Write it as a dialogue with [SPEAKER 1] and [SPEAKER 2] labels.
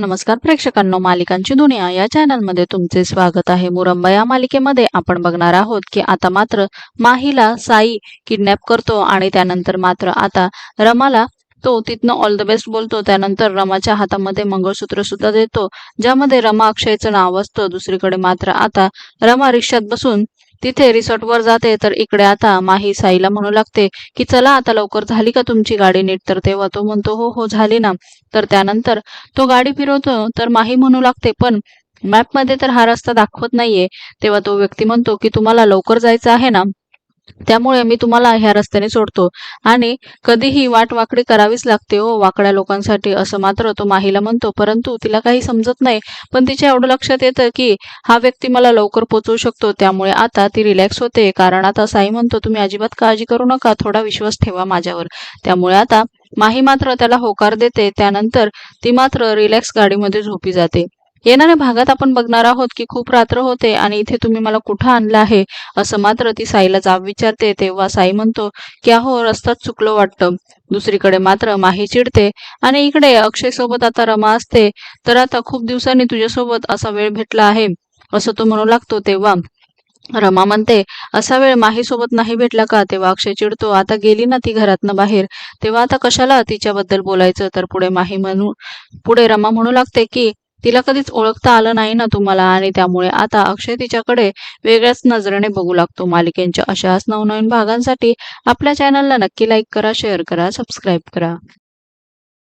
[SPEAKER 1] नमस्कार प्रेक्षकांनो मालिकांची दुनिया या चॅनलमध्ये तुमचे स्वागत आहे. मुरंबा या मालिकेमध्ये आपण बघणार आहोत की आता मात्र माहीला साई किडनॅप करतो आणि त्यानंतर मात्र आता रमाला तो तिथनं ऑल द बेस्ट बोलतो. त्यानंतर रमाच्या हातामध्ये मंगळसूत्र सुद्धा देतो ज्यामध्ये रमा अक्षयचं नाव असतं. दुसरीकडे मात्र आता रमा रिक्षात बसून तिथे रिसॉर्टवर जाते तर इकडे आता माही साईला म्हणू लागते की चला आता लवकर झाली का तुमची गाडी नीट? तर तेव्हा तो म्हणतो हो हो झाली ना. तर त्यानंतर तो गाडी फिरवतो तर माही म्हणू लागते पण मॅपमध्ये तर हा रस्ता दाखवत नाहीये. तेव्हा तो व्यक्ती म्हणतो की तुम्हाला लवकर जायचं आहे ना? त्यामुळे मी तुम्हाला ह्या रस्त्याने सोडतो. आणि कधीही वाट वाकडी करावीच लागते हो वाकड्या लोकांसाठी असं मात्र तो माहीला म्हणतो. परंतु तिला काही समजत नाही. पण तिच्या एवढं लक्षात येतं की हा व्यक्ती मला लवकर पोचवू शकतो. त्यामुळे आता ती रिलॅक्स होते. कारण आता साई म्हणतो तुम्ही अजिबात काळजी करू नका. थोडा विश्वास ठेवा माझ्यावर. त्यामुळे आता माही मात्र त्याला होकार देते. त्यानंतर ती मात्र रिलॅक्स गाडीमध्ये झोपी जाते. येणाऱ्या भागात आपण बघणार आहोत की खूप रात्र होते आणि इथे तुम्ही मला कुठं आणलं आहे असं मात्र ती साईला जाब विचारते. तेव्हा साई म्हणतो की अहो रस्ताच चुकलो वाटतं. दुसरीकडे मात्र माही चिडते आणि इकडे अक्षय सोबत आता रमा असते. तर आता खूप दिवसांनी तुझ्यासोबत असा वेळ भेटला आहे. असं तो म्हणू लागतो तेव्हा. रमा म्हणते असा वेळ माही सोबत नाही भेटला का? तेव्हा अक्षय चिडतो आता गेली ना ती घरातनं बाहेर. तेव्हा आता कशाला तिच्याबद्दल बोलायचं? तर पुढे माही म्हणू पुढे रमा म्हणू लागते की तिला कधीच ओळखता आलं नाही ना तुम्हाला आणि त्यामुळे आता अक्षय तिच्याकडे वेगळ्याच नजरेने बघू लागतो. मालिकेंच्या अशाच नवनवीन भागांसाठी आपल्या चॅनलला नक्की लाईक करा शेअर करा सबस्क्राईब करा.